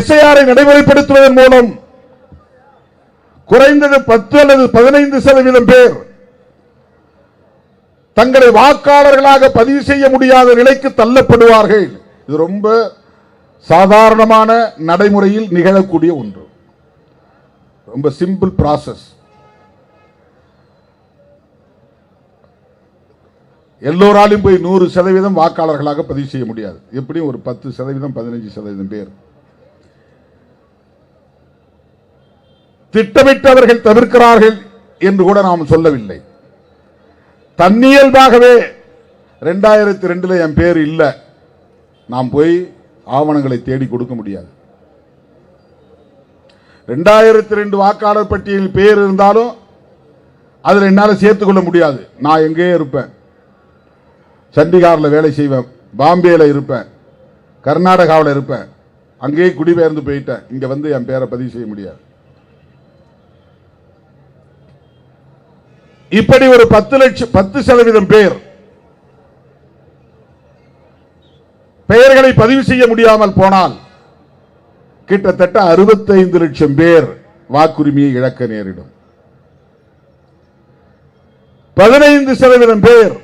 எஸ்ஐஆரை நடைமுறைப்படுத்துவதன் மூலம் குறைந்தது பத்து அல்லது பதினைந்து சதவீதம் பேர் தங்களை வாக்காளர்களாக பதிவு செய்ய முடியாத நிலைக்கு தள்ளப்படுவார்கள். இது ரொம்ப சாதாரணமான நடைமுறையில் நிகழக்கூடிய ஒன்று. ரொம்ப சிம்பிள் ப்ராசஸ் எல்லோராலும் போய் நூறு சதவீதம் வாக்காளர்களாக பதிவு செய்ய முடியாது. எப்படியும் ஒரு பத்து சதவீதம் பதினஞ்சு சதவீதம் பேர். திட்டமிட்டு அவர்கள் தவிர்க்கிறார்கள் என்று கூட நாம் சொல்லவில்லை. தன்னியல்பாகவே ரெண்டாயிரத்தி ரெண்டில் என் பேர் இல்லை. நாம் போய் ஆவணங்களை தேடி கொடுக்க முடியாது. ரெண்டாயிரத்தி ரெண்டு வாக்காளர் பட்டியலில் பேர் இருந்தாலும் அதில் என்னால் சேர்த்துக்கொள்ள முடியாது. நான் எங்கேயே இருப்பேன்? சண்டிகாரில் வேலை செய்வேன். பாம்பேயில் இருப்பேன். கர்நாடகாவில் இருப்பேன். அங்கேயே குடிபெயர்ந்து போயிட்டேன். இங்கே வந்து என் பேரை பதிவு செய்ய முடியாது. இப்படி ஒரு பத்து லட்சம் பத்து சதவீதம் பேர் பெயர்களை பதிவு செய்ய முடியாமல் போனால் கிட்டத்தட்ட அறுபத்தைந்து லட்சம் பேர் வாக்குரிமையை இழக்க நேரிடும். பதினைந்து சதவீதம் பேர்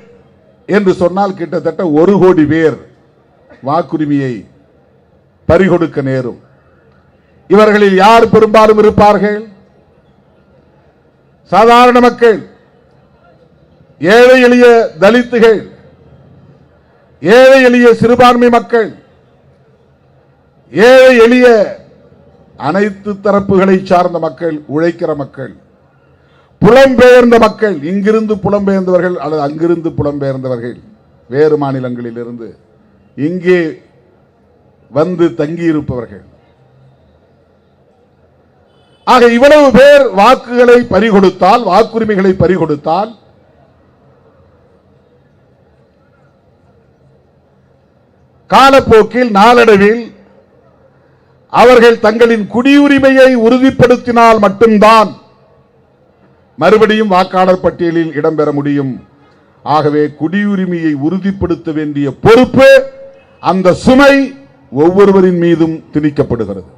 என்று சொன்னால் கிட்டத்தட்ட ஒரு கோடி பேர் வாக்குரிமையை பறிகொடுக்க நேரும். இவர்களில் யார் பெரும்பாலும் இருப்பார்கள்? சாதாரண மக்கள். ஏழை எளிய தலித்துகள் ஏழை எளிய சிறுபான்மை மக்கள் ஏழை எளிய அனைத்து தரப்புகளை சார்ந்த மக்கள் உழைக்கிற மக்கள் புலம்பெயர்ந்த மக்கள் இங்கிருந்து புலம்பெயர்ந்தவர்கள் அல்லது அங்கிருந்து புலம்பெயர்ந்தவர்கள் வேறு மாநிலங்களில் இருந்து இங்கே வந்து தங்கியிருப்பவர்கள். ஆக இவ்வளவு பேர் வாக்குகளை பறிகொடுத்தால் வாக்குரிமைகளை பறிகொடுத்தால் காலப்போக்கில் நாளடைவில் அவர்கள் தங்களின் குடியுரிமையை உறுதிப்படுத்தினால் மட்டும்தான் மறுபடியும் வாக்காளர் பட்டியலில் இடம்பெற முடியும். ஆகவே குடியுரிமையை உறுதிப்படுத்த வேண்டிய பொறுப்பு அந்த சுமை ஒவ்வொருவரின் மீதும் திணிக்கப்படுகிறது.